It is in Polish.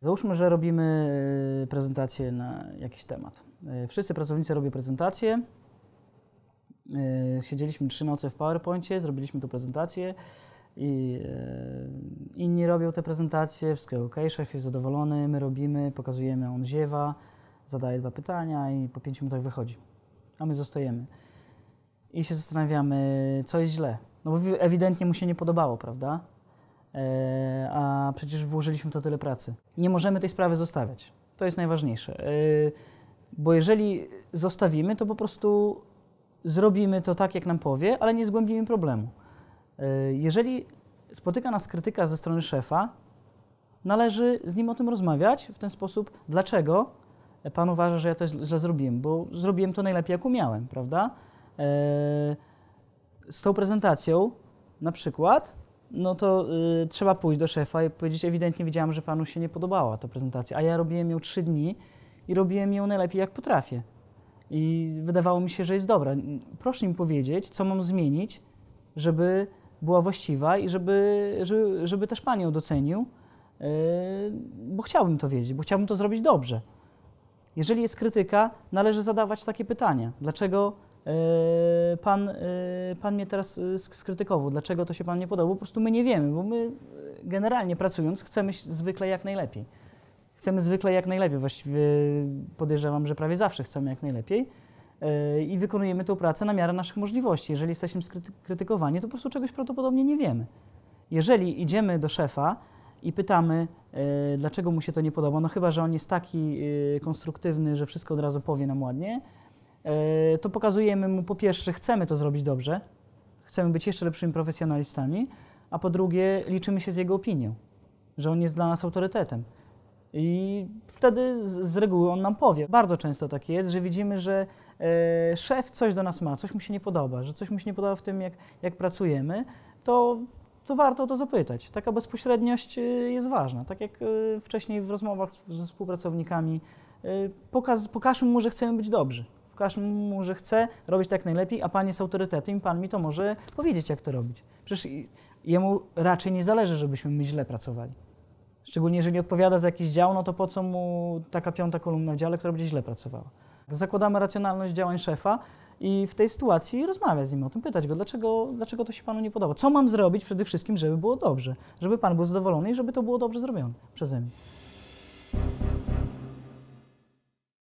Załóżmy, że robimy e, prezentację na jakiś temat. E, Wszyscy pracownicy robią prezentację. E, Siedzieliśmy trzy noce w PowerPoincie, zrobiliśmy tę prezentację i inni robią te prezentacje, wszystko ok, szef jest zadowolony, my robimy, pokazujemy, on ziewa, zadaje dwa pytania i po pięciu minutach wychodzi. A my zostajemy. I się zastanawiamy, co jest źle. No bo wi- ewidentnie mu się nie podobało, prawda? E, a przecież włożyliśmy w to tyle pracy. Nie możemy tej sprawy zostawiać. To jest najważniejsze. E, bo jeżeli zostawimy, to po prostu zrobimy to tak, jak nam powie, ale nie zgłębimy problemu. E, jeżeli spotyka nas krytyka ze strony szefa, należy z nim o tym rozmawiać w ten sposób, dlaczego pan uważa, że ja to źle zrobiłem, bo zrobiłem to najlepiej, jak umiałem, prawda? Z tą prezentacją na przykład, no to y, trzeba pójść do szefa i powiedzieć, ewidentnie widziałam, że panu się nie podobała ta prezentacja, a ja robiłem ją trzy dni i robiłem ją najlepiej, jak potrafię. I wydawało mi się, że jest dobra. Proszę mi powiedzieć, co mam zmienić, żeby była właściwa i żeby, żeby, żeby też pan ją docenił, yy, bo chciałbym to wiedzieć, bo chciałbym to zrobić dobrze. Jeżeli jest krytyka, należy zadawać takie pytania. Dlaczego pan, e, pan mnie teraz sk- skrytykował? Dlaczego to się pan nie podoba? Po prostu my nie wiemy, bo my generalnie pracując chcemy zwykle jak najlepiej. Chcemy zwykle jak najlepiej, właściwie podejrzewam, że prawie zawsze chcemy jak najlepiej i wykonujemy tę pracę na miarę naszych możliwości. Jeżeli jesteśmy skryty- krytykowani, to po prostu czegoś prawdopodobnie nie wiemy. Jeżeli idziemy do szefa i pytamy, dlaczego mu się to nie podoba, no chyba, że on jest taki konstruktywny, że wszystko od razu powie nam ładnie, to pokazujemy mu po pierwsze, chcemy to zrobić dobrze, chcemy być jeszcze lepszymi profesjonalistami, a po drugie liczymy się z jego opinią, że on jest dla nas autorytetem. I wtedy z, reguły on nam powie. Bardzo często tak jest, że widzimy, że e, szef coś do nas ma, coś mu się nie podoba, że coś mu się nie podoba w tym, jak, jak pracujemy, to, to warto o to zapytać. Taka bezpośredniość e, jest ważna. Tak jak e, wcześniej w rozmowach ze współpracownikami, e, pokaz, pokażmy mu, że chcemy być dobrzy. Pokażmy mu, że robić tak najlepiej, a pan jest autorytetem i pan mi to może powiedzieć, jak to robić. Przecież jemu raczej nie zależy, żebyśmy my źle pracowali. Szczególnie jeżeli odpowiada za jakiś dział, no to po co mu taka piąta kolumna w dziale, która będzie źle pracowała. Zakładamy racjonalność działań szefa i w tej sytuacji rozmawiać z nim o tym, pytać go, dlaczego, dlaczego to się panu nie podoba. Co mam zrobić przede wszystkim, żeby było dobrze, żeby pan był zadowolony i żeby to było dobrze zrobione przeze mnie.